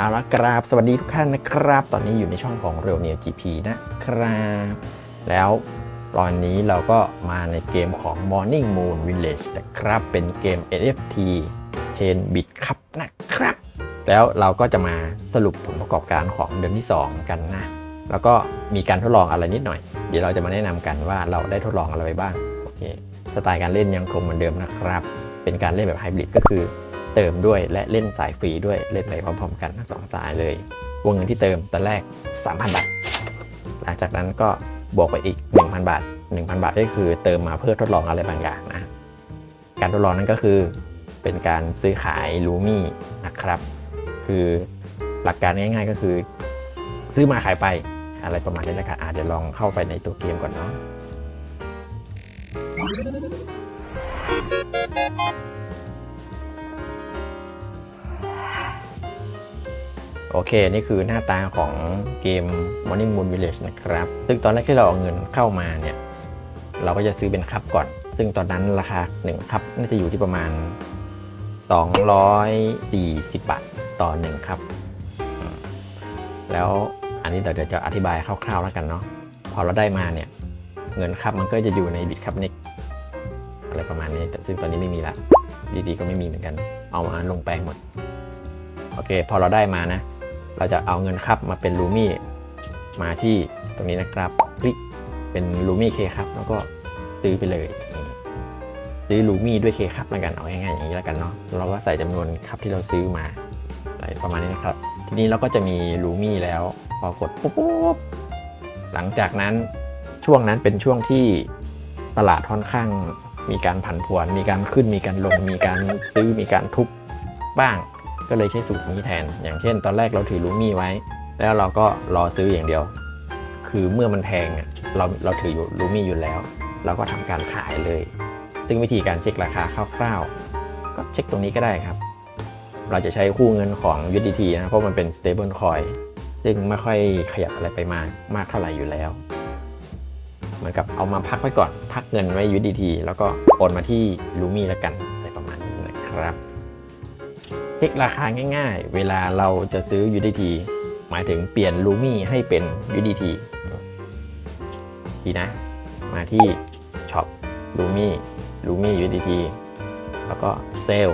เอาละครับสวัสดีทุกท่านนะครับ ตอนนี้อยู่ในช่องของเรียวเนีย GP นะครับ แล้วตอนนี้เราก็มาในเกมของ Morning Moon Village นะครับ เป็นเกม NFT Chain Bit ครับนะครับ แล้วเราก็จะมาสรุปผลประกอบการของเดือนที่ 2 กันนะ แล้วก็มีการทดลองอะไรนิดหน่อย เดี๋ยวเราจะมาแนะนำกันว่าเราได้ทดลองอะไรไปบ้าง โอเค สไตล์การเล่นยังคงเหมือนเดิมนะครับ เป็นการเล่นแบบไฮบริดก็คือ เติมด้วยและเล่นสายฟรีด้วยเล่นไปพร้อมๆ กันทั้งสองสายเลย วงเงินที่เติมตอนแรก 3,000 บาท หลังจากนั้นก็บวกไปอีก 1,000 บาท 1,000 บาทก็คือเติมมาเพื่อทดลองอะไรบางอย่างนะ การทดลองนั้นก็คือเป็นการซื้อขายลูมี่นะครับ คือหลักการง่ายๆก็คือ ซื้อมาขายไปอะไรประมาณนี้แหละครับอะเดี๋ยวลองเข้าไปในตัวเกมก่อนเนาะ โอเค นี่คือหน้าตาของเกม Morning Moon Village นะครับ ซึ่งตอนแรกที่เราเอาเงินเข้ามาเนี่ย เราก็จะซื้อเป็นคัพก่อน ซึ่งตอนนั้นราคา1คัพน่าจะอยู่ที่ประมาณ 240 บาทต่อ1คัพแล้วอันนี้เดี๋ยวจะอธิบายคร่าวๆแล้วกันเนาะ พอเราได้มาเนี่ย เงินคัพมันก็จะอยู่ในบิตคัพนิกอะไรประมาณนี้ ซึ่งตอนนี้ไม่มีละ ดีๆ ก็ไม่มีเหมือนกัน เอามาลงแปลงหมด โอเค พอเราได้มานะ เราจะเอาเงินครับมาเป็นลูมี่มาที่ตรงนี้นะครับคลิกเป็นลูมี่เคครับแล้วก็ซื้อไปเลยซื้อลูมี่ด้วยเคครับแล้วกันเอาง่ายๆอย่างนี้แล้วกันเนาะเราก็ใส่จำนวนครับที่เราซื้อมาอะไรประมาณนี้นะครับ ทีนี้เราก็จะมีลูมี่แล้วพอกดปุ๊บปุ๊บหลังจากนั้นช่วงนั้นเป็นช่วงที่ตลาดค่อนข้างมีการผันผวน มีการขึ้นมีการลง มีการซื้อมีการทุบบ้าง ก็เลยใช้สูตรนี้แทน อย่างเช่น ตอนแรกเราถือลูมี่ไว้ แล้วเราก็รอซื้ออย่างเดียว คือเมื่อมันแพงเราเราถืออยู่ลูมี่อยู่แล้ว เราก็ทำการขายเลย ซึ่งวิธีการเช็คราคาคร่าวๆ ก็เช็คตรงนี้ก็ได้ครับ เราจะใช้คู่เงินของ USDT นะเพราะมันเป็น stable coin ซึ่งไม่ค่อยขยับอะไรไปมากมากเท่าไหร่อยู่แล้ว เหมือนกับเอามาพักไว้ก่อน พักเงินไว้ USDT แล้วก็โอนมาที่ลูมี่แล้วกันอะไรประมาณนี้นะครับ เช็คราคาง่ายๆ เวลาเราจะซื้อ UDT หมายถึงเปลี่ยนลูมี่ให้เป็น UDT ดีนะ มาที่ช็อปลูมี่ลูมี่ UDT แล้วก็เซล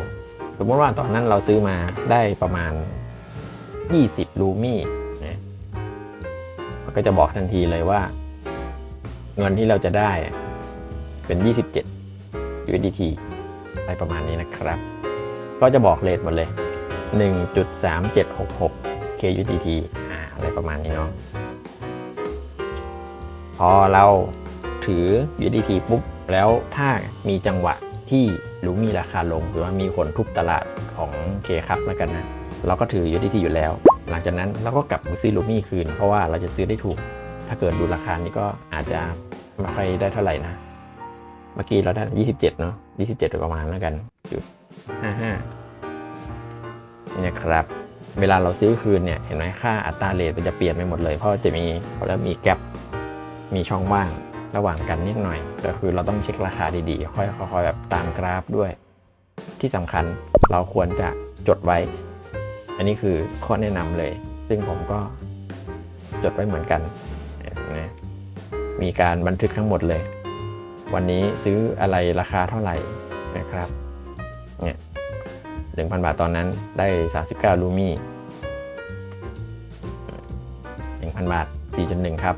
สมมติว่าตอนนั้นเราซื้อมาได้ประมาณ 20 ลูมี่นะมันก็จะบอกทันทีเลยว่า เงินที่เราจะได้เป็น 27 UDT อะไรประมาณนี้นะครับ ก็จะบอกเลทหมดเลย 1.3766 KUDT อ่าอะไรประมาณนี้เนาะพอเราถือ UDT ปุ๊บ แล้วถ้ามีจังหวะที่รู้มีราคาลง หรือว่ามีคนทุบตลาดของ K ครับแล้วกันนะ เราก็ถือ UDT อยู่แล้ว หลังจากนั้นเราก็กลับมาซื้อลูมี่คืน เพราะว่าเราจะซื้อได้ถูก ถ้าเกิดดูราคานี้ก็อาจจะไม่ค่อยได้เท่าไหร่นะ เมื่อกี้เราได้ 27 เนาะ27โดยประมาณแล้วกันจุด นี่นะครับ เวลาเราซื้อคืนเนี่ยเห็นไหมค่าอัตราเรทมันจะเปลี่ยนไปหมดเลย เพราะจะมีแล้วมีแกลบมีช่องว่างระหว่างกันนิดหน่อย ก็คือเราต้องเช็คราคาดีๆ ค่อยๆแบบตามกราฟด้วย ที่สำคัญเราควรจะจดไว้ อันนี้คือข้อแนะนำเลย ซึ่งผมก็จดไว้เหมือนกันนะมีการบันทึกทั้งหมดเลย วันนี้ซื้ออะไรราคาเท่าไหร่นะครับ เนี่ยหนึ่งพันบาทตอนนั้นได้39ลูมี่หนึ่งพันบาท4.1ครับ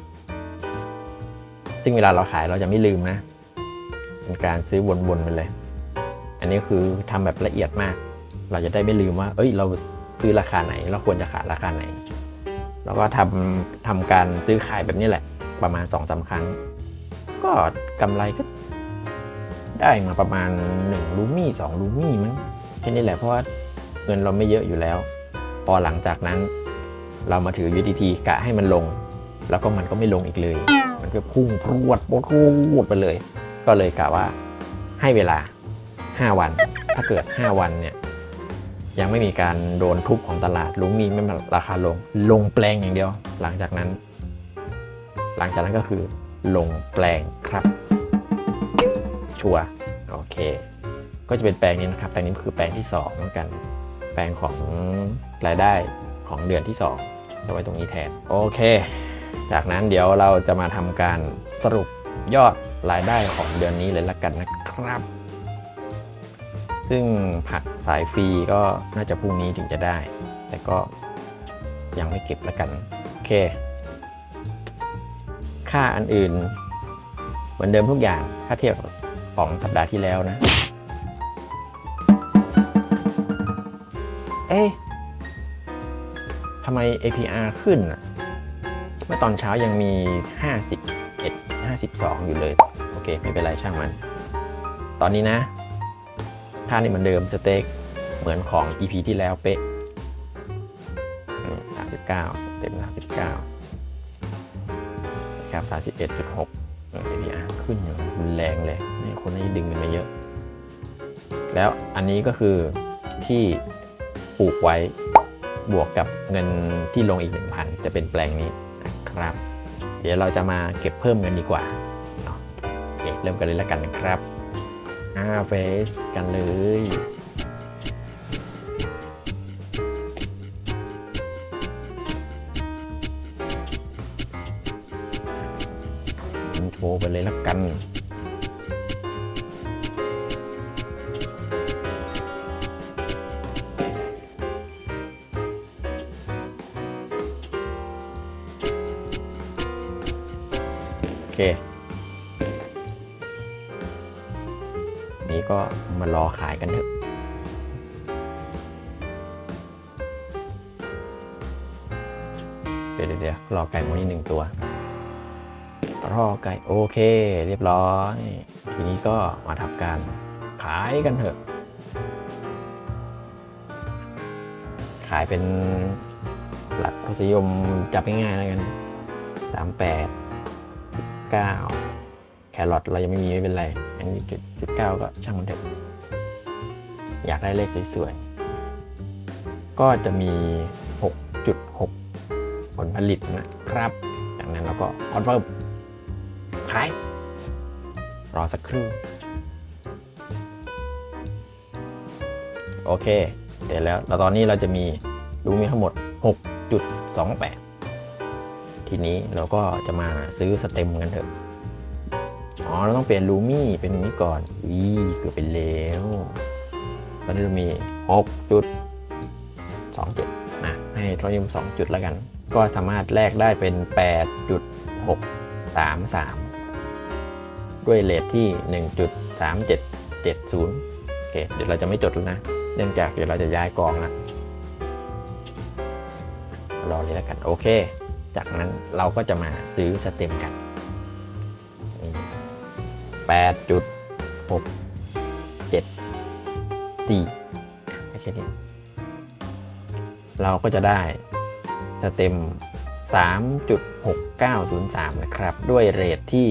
ซึ่งเวลาเราขายเราจะไม่ลืมนะ เป็นการซื้อวนๆไปเลย อันนี้คือทำแบบละเอียดมาก เราจะได้ไม่ลืมว่า เอ้ย เราซื้อราคาไหน เราควรจะขายราคาไหน แล้วก็ทำทำการซื้อขายแบบนี้แหละ ประมาณ2อสาครั้ง ก็กำไรก็ ได้มาประมาณ1ลูมี่2ลูมี่มั้งแค่นี้แหละเพราะว่าเงินเราไม่เยอะอยู่แล้ว พอหลังจากนั้น เรามาถือ UDT กะให้มันลง แล้วก็มันก็ไม่ลงอีกเลย มันก็พุ่งพรวดโปรวดไปเลย ก็เลยกะว่าให้เวลา 5 วัน ถ้าเกิด 5 วันเนี่ยยังไม่มีการโดนทุบของตลาดลุงมีไม่มาราคาลง ลงแปลงอย่างเดียว หลังจากนั้น หลังจากนั้นก็คือลงแปลงครับ ชัวร์โอเค ก็จะเป็นแปลงนี้นะครับ แปลงนี้คือแปลงที่2เหมือนกัน แปลงของรายได้ของเดือนที่2จะไว้ตรงนี้แทน โอเค จากนั้นเดี๋ยวเราจะมาทำการสรุปยอดรายได้ของเดือนนี้เลยละกันนะครับ ซึ่งผักสายฟรีก็น่าจะพรุ่งนี้ถึงจะได้ แต่ก็ยังไม่เก็บละกัน โอเค ค่าอันอื่น เหมือนเดิมทุกอย่าง ถ้าเทียบกับ ของสัปดาห์ที่แล้วนะ เอ๊ะทำไม APR ขึ้นอะเมื่อตอนเช้ายังมี 51 52 อยู่เลย โอเค ไม่เป็นไรช่างมัน ตอนนี้นะค่านี่เหมือนเดิมสเต็กเหมือนของ EP ที่แล้วเป๊ะ39 เต็ม 39 ครับ 31.6เออ APR ขึ้นอย่างรุนแรงเลยนี่คนนี้ดึงกันมาเยอะ แล้วอันนี้ก็คือที่ปลูกไว้บวกกับเงินที่ลงอีก 1,000 จะเป็นแปลงนี้นะครับ เดี๋ยวเราจะมาเก็บเพิ่มกันดีกว่าเนาะเคเริ่มกันเลยแล้วกันนะครับอ่าเฟสกันเลย ดี๋ยวเดี๋ยวเดี๋ยวรอไก่โมนี่หนึ่งตัว รอไก่โอเค เรียบร้อย ทีนี้ก็มาทำการขายกันเถอะ ขายเป็นหลักทศนิยมจับง่ายๆแล้วกันสามแปดเก้าแครอทเรายังไม่มีไม่เป็นไร อันนี้จุดจุดเก้าก็ช่างมันเถอะอยากได้เลขสวยๆ ก็จะมี ผลผลิตนะครับจากนั้นเราก็คอนเฟิร์มขาย รอสักครู่ โอเค เดี๋ยวแล้วแล้วตอนนี้เราจะมีรู้มีทั้งหมด 6.28 ทีนี้เราก็จะมาซื้อสเต็มกันเถอะ อ๋อ เราต้องเปลี่ยนลูมี่เป็นนี้ก่อนอีเกือบไปแล้ว ตอนนี้เรามี 6.27นะให้ทอยม2จุดแล้วกัน ก็สามารถแลกได้เป็น 8.633 ด้วยเลทที่ 1.3770 โอเค เดี๋ยวเราจะไม่จดแล้วนะ เนื่องจากเดี๋ยวเราจะย้ายกองนะรอเลยแล้วกัน โอเค จากนั้นเราก็จะมาซื้อสเต็มกัน 8.6 7 4แค่นี้เราก็จะได้ สเต็ม 3.6903 นะครับ ด้วยเรทที่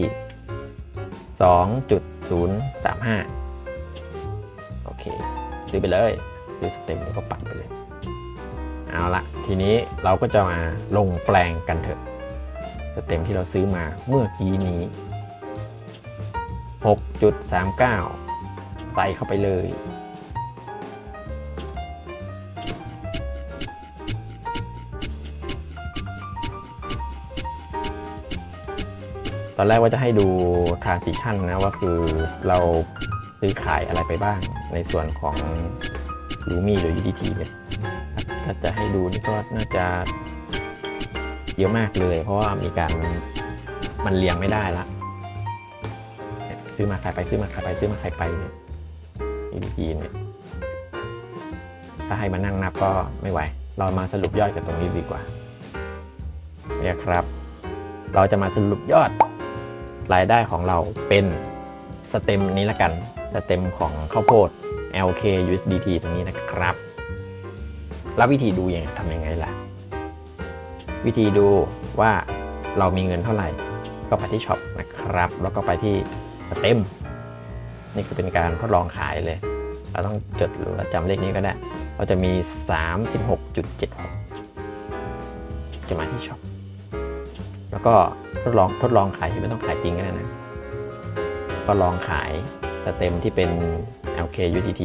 2.035 โอเค ซื้อไปเลย ซื้อสเต็มแล้วก็ปัดไปเลย เอาละทีนี้เราก็จะมาลงแปลงกันเถอะ สเต็มที่เราซื้อมาเมื่อกี้นี้ 6.39 ใส่เข้าไปเลย ตอนแรกว่าจะให้ดู transition นะว่าคือเราซื้อขายอะไรไปบ้างในส่วนของลูมี่หรือ UDT เนี่ยถ้าจะให้ดูนี่ก็น่าจะเยอะมากเลย เพราะว่ามีการมันเรียงไม่ได้ละซื้อมาขายไปซื้อมาขายไปซื้อมาขายไปเนี่ย UDT เนี่ยถ้าให้มานั่งนับก็ไม่ไหว เรามาสรุปยอดกันตรงนี้ดีกว่าเนี่ยครับ เราจะมาสรุปยอด รายได้ของเราเป็นสเต็มนี้ละกัน สเต็มของข้าวโพด LK USDT ตรงนี้นะครับ แล้ววิธีดูยังไงทำยังไงล่ะ วิธีดูว่าเรามีเงินเท่าไหร่ ก็ไปที่ช็อปนะครับ แล้วก็ไปที่สเต็ม นี่คือเป็นการทดลองขายเลย เราต้องจดหรือจำเลขนี้ก็ได้เราจะมี 36.76จะมาที่ช็อป แล้วก็ ดลองทดลองขายที่ไม่ต้องขายจริงก็ได้นะ ก็ลองขายสเต็มที่เป็น LK UDT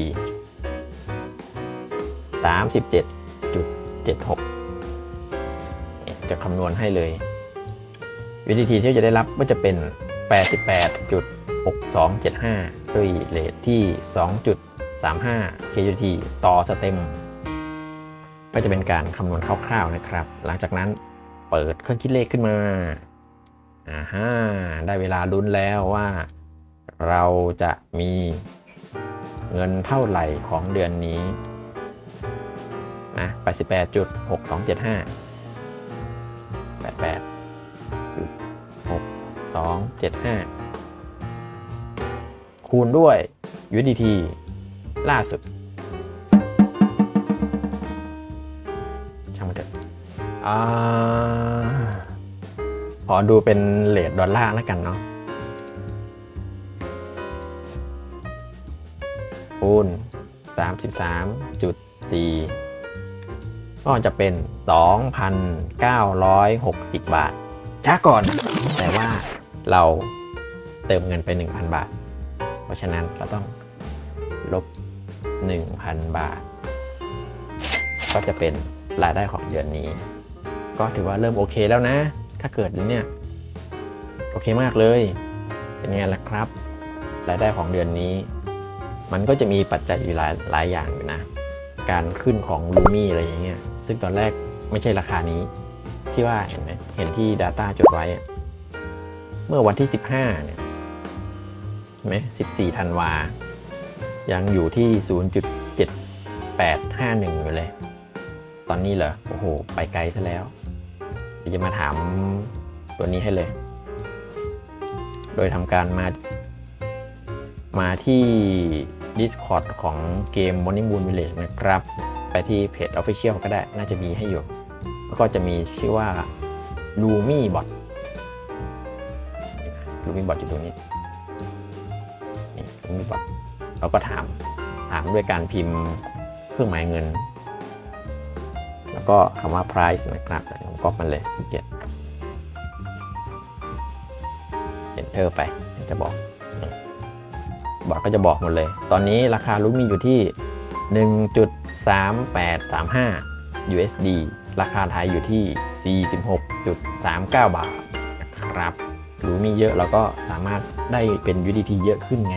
37.76 จะคำนวณให้เลยวิธีที่จะได้รับก็จะเป็น 88.6275 ด้วยเรทที่ 2.35 KUT ต่อสเต็ม ก็จะเป็นการคำนวณคร่าวๆนะครับ หลังจากนั้นเปิดเครื่องคิดเลขขึ้นมา อ่าฮะได้เวลาลุ้นแล้วว่า เราจะมีเงินเท่าไหร่ของเดือนนี้นะ88.6275 88จุด6 2 7 5คูณด้วย USDT ล่าสุด ช่างมันเถอะอ่า ขอดูเป็นเลทดอลลาร์แล้วกันเนาะคูณ33.4 ก็จะเป็น 2,960 บาท ช้าก่อน แต่ว่าเราเติมเงินไป 1,000 บาท เพราะฉะนั้นเราต้องลบ 1,000 บาท ก็จะเป็นรายได้ของเดือนนี้ ก็ถือว่าเริ่มโอเคแล้วนะ ถ้าเกิดเนี่ย โอเคมากเลย เป็นไงล่ะครับ รายได้ของเดือนนี้ มันก็จะมีปัจจัยอยู่หลายหลายอย่างอยู่นะ การขึ้นของลูมี่อะไรอย่างเงี้ย ซึ่งตอนแรกไม่ใช่ราคานี้ ที่ว่าเห็นไหมเห็นที่ Data จดไว้ เมื่อวันที่ 15 เนี่ยเห็นไหม14ธันวา ยังอยู่ที่ 0.7851 อยู่เลย ตอนนี้เหรอ โอ้โห ไปไกลซะแล้ว จะมาถามตัวนี้ให้เลย โดยทำการมา มาที่ Discord ของเกม Morning Moon Village นะครับ ไปที่เพจ Official ก็ได้น่าจะมีให้อยู่ แล้วก็จะมีชื่อว่า Lumi Bot Lumi Bot อยู่ตรงนี้นี่ Lumi Bot เราก็ถามถามด้วยการพิมพ์เครื่องหมายเงิน แล้วก็คำว่า price นะครับ ก๊อปมันเลยเกียจ enter ไปจะบอกบอร์ดก็จะบอกหมดเลย ตอนนี้ราคาลูมีอยู่ที่ 1.3835 USD ราคาไทยอยู่ที่ 46.39 บาทนะครับรู้มีเยอะเราก็สามารถได้เป็น UDT เยอะขึ้นไง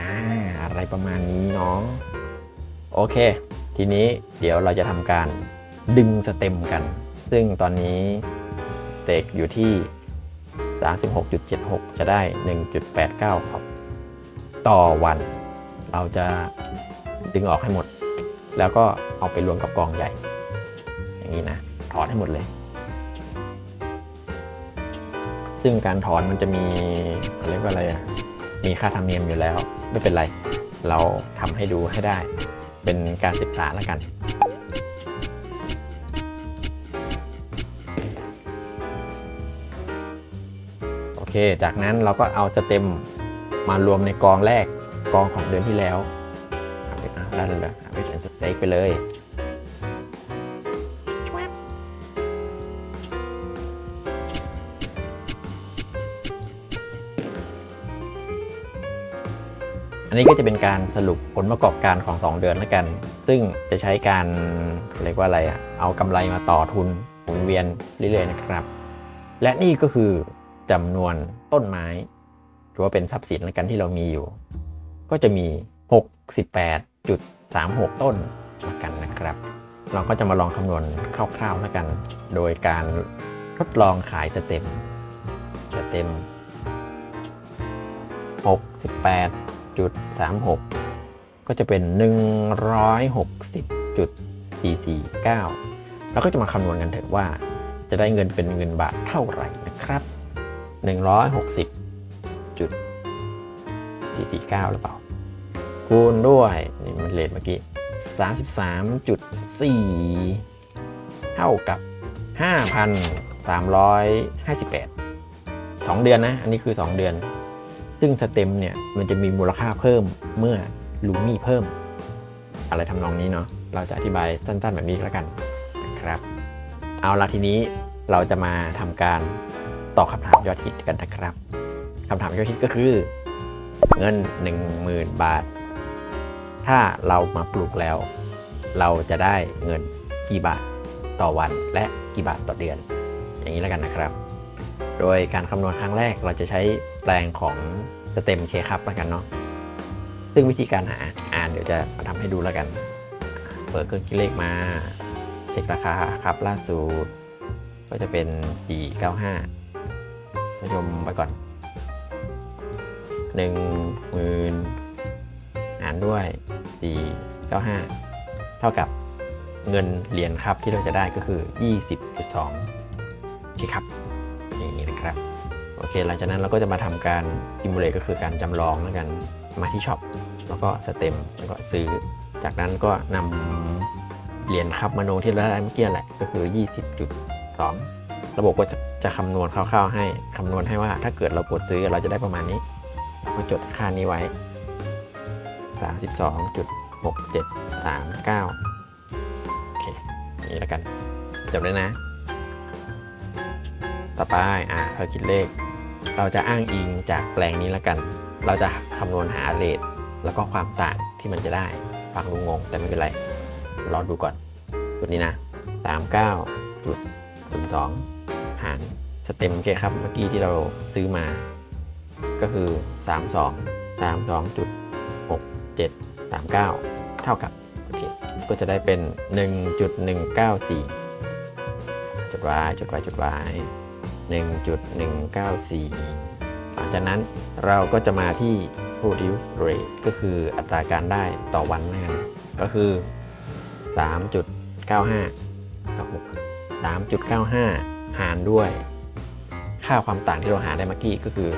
อ่า อะไรประมาณนี้เนาะโอเค ทีนี้เดี๋ยวเราจะทำการดึงสเต็มกัน ซึ่งตอนนี้เต็กอยู่ที่ 36.76 จะได้ 1.89 ครับ ต่อวัน เราจะดึงออกให้หมด แล้วก็เอาไปรวมกับกองใหญ่ อย่างนี้นะ ถอนให้หมดเลย ซึ่งการถอนมันจะมีเขาเรียกว่าอะไรอะมีค่าธรรมเนียมอยู่แล้ว ไม่เป็นไร เราทำให้ดูให้ได้ เป็นการศึกษาแล้วกัน เค จากนั้นเราก็เอาจะเต็มมารวมในกองแรกกองของเดือนที่แล้วเอาไปอะได้เลยเหรอเอาไปเป็นสเต็กไปเลยอันนี้ก็จะเป็นการสรุปผลประกอบการของ 2 เดือนแล้วกัน ซึ่งจะใช้การเรียกว่าอะไรอะเอากำไรมาต่อทุนหมุนเวียนเรื่อยๆนะครับ และนี่ก็คือ จำนวนต้นไม้ถือว่าเป็นทรัพย์สินแล้วกันที่เรามีอยู่ ก็จะมี 68.36 ต้นละกันนะครับ เราก็จะมาลองคำนวณคร่าวๆแล้วกัน โดยการทดลองขายสเต็มสเต็ม 68.36 ก็จะเป็น 160.449 แล้วก็จะมาคำนวณกันเถอะว่าจะได้เงินเป็นเงินบาทเท่าไหร่นะครับ 160จุด449 หรือเปล่า คูณด้วยนี่มันเลทเมื่อกี้ 33.4 เท่ากับ 5,358 2 เดือนนะ อันนี้คือ 2 เดือน ซึ่งสเต็มเนี่ย มันจะมีมูลค่าเพิ่มเมื่อลูมี่เพิ่ม อะไรทำนองนี้เนาะเราจะอธิบายสั้นๆแบบนี้แล้วกันนะครับ เอาละทีนี้เราจะมาทำการ ตอบคำถามยอดฮิตกันนะครับคำถามยอดฮิตก็คือ เงิน 10,000 บาท ถ้าเรามาปลูกแล้ว เราจะได้เงินกี่บาทต่อวันและกี่บาทต่อเดือน อย่างนี้แล้วกันนะครับ โดยการคำนวณครั้งแรกเราจะใช้แปลงของสเต็มเคครับแล้วกันเนาะซึ่งวิธีการหาอ่านเดี๋ยวจะมาทำให้ดูแล้วกัน เปิดเครื่องคิดเลขมา เช็คราคาครับล่าสุดก็จะเป็น495 ผู้ชมไปก่อน1 0,000ื่นหารด้วย495เท่ากับเงินเหรียญครับที่เราจะได้ก็คือ 20.2โอเคครับนี้นะครับ โอเค หลังจากนั้นเราก็จะมาทำการซิมูเลตก็คือการจำลองแล้วกันมาที่ช็อปแล้วก็สเต็มแล้วก็ซื้อ จากนั้นก็นำเหรียญครับมโนที่เราได้เมื่อกี้แหละก็คือ 20.2 ระบบก็จะจะคำนวณคร่าวๆให้คำนวณให้ว่าถ้าเกิดเรากดซื้อเราจะได้ประมาณนี้เราก็จดค่านี้ไว้ 32.6739 โอเค นี่แล้วกันจบเลยนะ ต่อไปอ่าเราคิดเลข เราจะอ้างอิงจากแปลงนี้แล้วกัน เราจะคำนวณหาเรทแล้วก็ความต่างที่มันจะได้ฟังดูงง แต่ไม่เป็นไร รอดูก่อนตัวนี้นะ 39.02 หารสเต็มเคครับเมื่อกี้ที่เราซื้อมา ก็คือ 32 32.6739 เท่ากับโอเคก็จะได้เป็น 1.194 จดไว้จดไว้จดไว้1.194 หลังจากนั้นเราก็จะมาที่ produce rate ก็คืออัตราการได้ต่อวันนั่นเองก็คือ 3.95 กับ3.95 หารด้วยค่าความต่างที่เราหาได้เมื่อกี้ก็คือ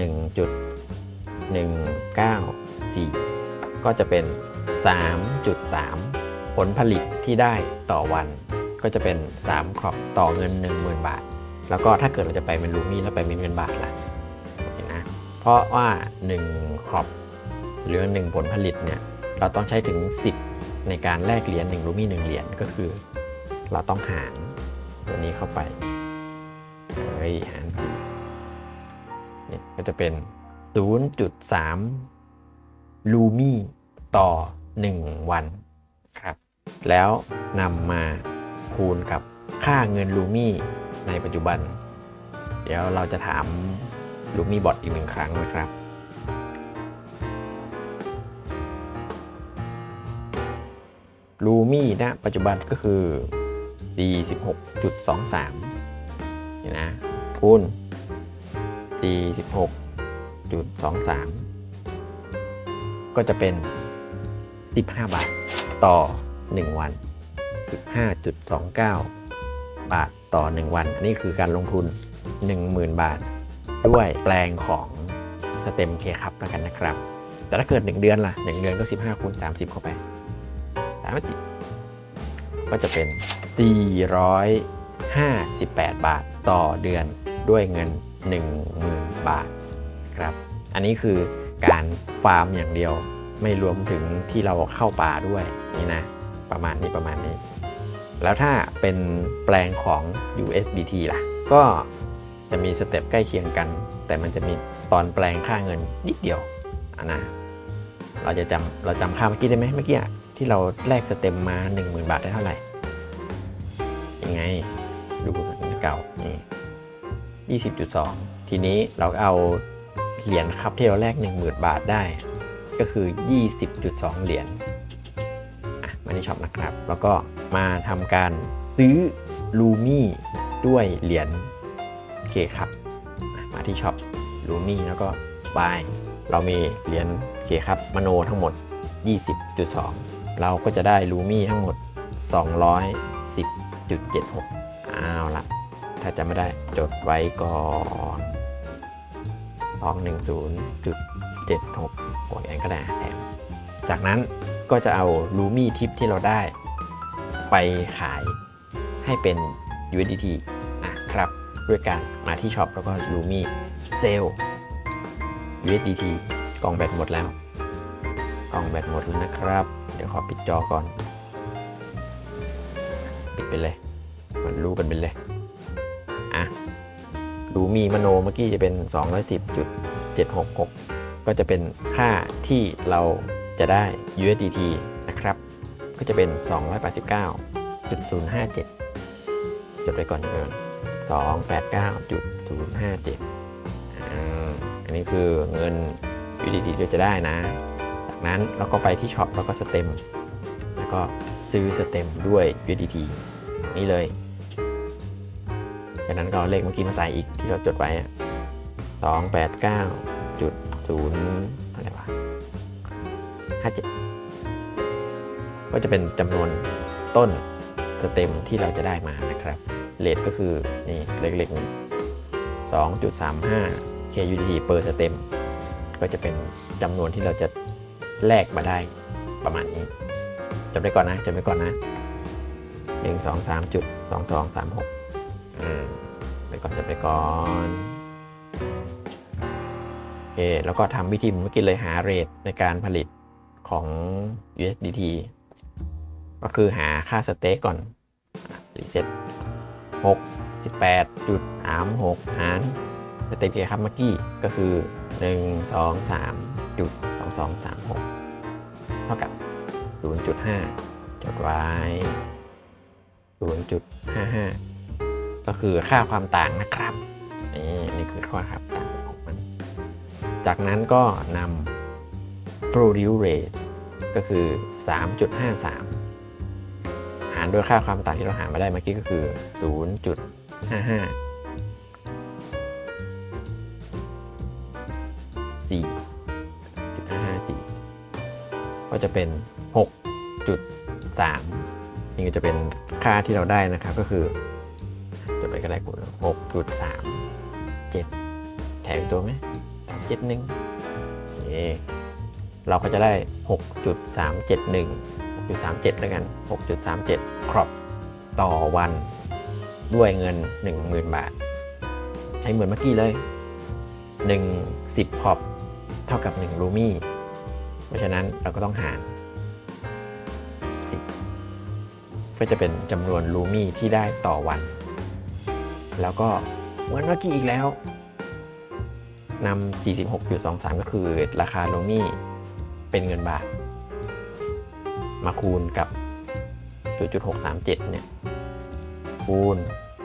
1.194 ก็จะเป็น 3.3 ผลผลิตที่ได้ต่อวัน ก็จะเป็น 3 ครอบต่อเงิน 10,000 บาท แล้วก็ถ้าเกิดเราจะไปเป็นลูมี่แล้วไปเป็นเงินบาทล่ะโอเคนะเพราะว่า 1 ครอบหรือ 1 ผลผลิตเนี่ยเราต้องใช้ถึง 10 ในการแลกเหรียญ1ลูมี่1เหรียญก็คือ เราต้องหารตัวนี้เข้าไป เฮ้ยหารสี่เนี่ยก็จะเป็น 0.3 ลูมี่ต่อ 1 วันครับ แล้วนำมาคูณกับค่าเงินลูมี่ในปัจจุบัน เดี๋ยวเราจะถามลูมี่บอทอีกหนึ่งครั้งนะครับลูมี่ณปัจจุบันก็คือ 46.23 นี่นะคูณ46.23 ก็จะเป็น 15 บาทต่อ 1 วัน 15.29 บาทต่อ 1 วัน อันนี้คือการลงทุน 10,000 บาท ด้วยแปลงของสเต็มเคครับแล้วกันนะครับ แต่ถ้าเกิด 1 เดือนล่ะ 1 เดือนก็ 15คูณ30 เข้าไป30ก็จะเป็น 458 บาทต่อเดือนด้วยเงิน 10,000 บาทครับ อันนี้คือการฟาร์มอย่างเดียวไม่รวมถึงที่เราเข้าป่าด้วยนี่นะ ประมาณนี้ประมาณนี้ แล้วถ้าเป็นแปลงของ USDT ล่ะ ก็จะมีสเต็ปใกล้เคียงกัน แต่มันจะมีตอนแปลงค่าเงินนิดเดียวอะนะเราจะจำเราจำค่าเมื่อกี้ได้ไหมเมื่อกี้ที่เราแลกสเต็มมา 10,000 บาทได้เท่าไหร่ยังไง ดูเก่านี่20.2ทีนี้เราเอาเหรียญครับที่เราแลก10,000บาทได้ ก็คือ20.2เหรียญมาที่ช็อปนะครับ แล้วก็มาทำการซื้อลูมี่ด้วยเหรียญเคครับมาที่ช็อปลูมี่แล้วก็บายเรามีเหรียญเคครับมโนทั้งหมด 20.2 เราก็จะได้ลูมี่ทั้งหมด 210.76 เอาละถ้าจะไม่ได้จดไว้ก่อน210.76โอ้ยอันก็ได้แถมจากนั้นก็จะเอาลูมี่ทิปที่เราได้ ไปขายให้เป็น USDT อะครับ ด้วยการมาที่ช็อปแล้วก็ลูมี่เซล USDT กล่องแบตหมดแล้ว กล่องแบตหมดแล้วนะครับ เดี๋ยวขอปิดจอก่อน ปิดไปเลย มันรู้กันไปเลย อะลูมีมโนเมื่อกี้จะเป็น 210.766 ก็จะเป็นค่าที่เราจะได้ USDT นะครับ ก็จะเป็น 289.057 จดไว้ก่อนเดินอันนี้คือเงิน USDT ที่เราจะได้นะ จากนั้นเราก็ไปที่ช็อปแล้วก็สเต็ม แล้วก็ซื้อสเต็มด้วย USDT นี่เลย จากนั้นก็เลขเมื่อกี้มาใส่อีกที่เราจดไว้สองแปดเก้าจุดศูนย์อะไรวะห้าเจ็ดก็จะเป็นจำนวนต้นสเต็มที่เราจะได้มานะครับเลทก็คือนี่เล็กๆนี้2.35 KUDT per สเต็มก็จะเป็นจำนวนที่เราจะแลกมาได้ประมาณนี้จำได้ก่อนนะจำได้ก่อนนะ 1 2 3 จุด 2 2 3 6อืม ไปก่อนจำไปก่อนโอเคแล้วก็ทำวิธีเมื่อกี้เลยหาเรทในการผลิตของ USDT ก็คือหาค่าสเต็กก่อนรีเซ็ต6 18จุด3 6หารสเต็กเครับเมื่อกี้ก็คือ1 2 3จุด2 2 3 6เท่ากับ0.5จุดไว้0.55 ก็คือค่าความต่างนะครับนี่นี่คือค่าความต่างของมัน จากนั้นก็นำ produce rate ก็คือ 3.53 หารด้วยค่าความต่างที่เราหามาได้เมื่อกี้ก็คือ 0.55 4.54 ก็จะเป็น 6.3 นี่ก็จะเป็นค่าที่เราได้นะครับก็คือ จดไปก็ได้กู6.3 7แถมอีกตัวไหมเจ็ดหนึ่งนี่เราก็จะได้ 6.371 6.37 แล้วกัน 6.37 ครอปต่อวันด้วยเงิน 10,000 บาท ใช้เหมือนเมื่อกี้เลย 1 10ครอปเท่ากับ 1 รูมี่ เพราะฉะนั้นเราก็ต้องหาร 10 ก็จะเป็นจำนวนรูมี่ที่ได้ต่อวัน แล้วก็เหมือนเมื่อกี้อีกแล้วนำ46.23 ก็คือราคารูมี่เป็นเงินบาท มาคูณกับ 0.637 เนี่ย คูณ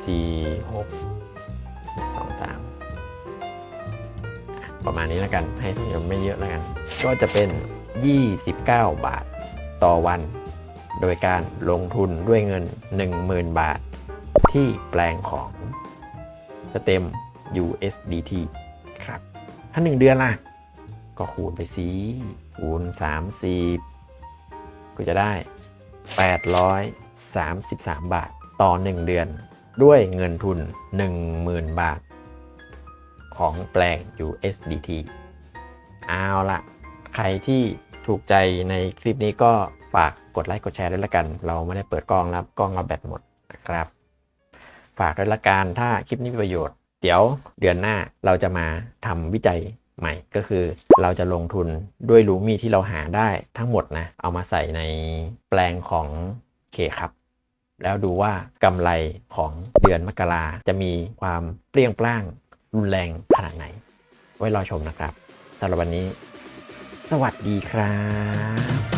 4623 ประมาณนี้แล้วกัน ให้ยังไม่เยอะแล้วกัน ก็จะเป็น 29 บาทต่อวัน โดยการลงทุนด้วยเงิน 10,000 บาทที่แปลงของ สเต็ม USDT ครับ ถ้า 1 เดือนล่ะ ก็คูณไปสิคูณ30 ก็จะได้ 833 บาทต่อ 1 เดือน ด้วยเงินทุน 10,000 บาท ของแปลง USDT เอาละใครที่ถูกใจในคลิปนี้ก็ฝากกดไลค์กดแชร์ด้วยละกัน เราไม่ได้เปิดกล้องแล้วกล้องเราแบตหมดนะครับ ฝากด้วยละกันถ้าคลิปนี้มีประโยชน์ เดี๋ยวเดือนหน้าเราจะมาทำวิจัยใหม่ก็คือเราจะลงทุนด้วยลูมี่ที่เราหาได้ทั้งหมดนะ เอามาใส่ในแปลงของเคครับ แล้วดูว่ากำไรของเดือนมกราจะมีความเปรี้ยงปร้าง รุนแรงขนาดไหน ไว้รอชมนะครับสำหรับวันนี้ สวัสดีครับ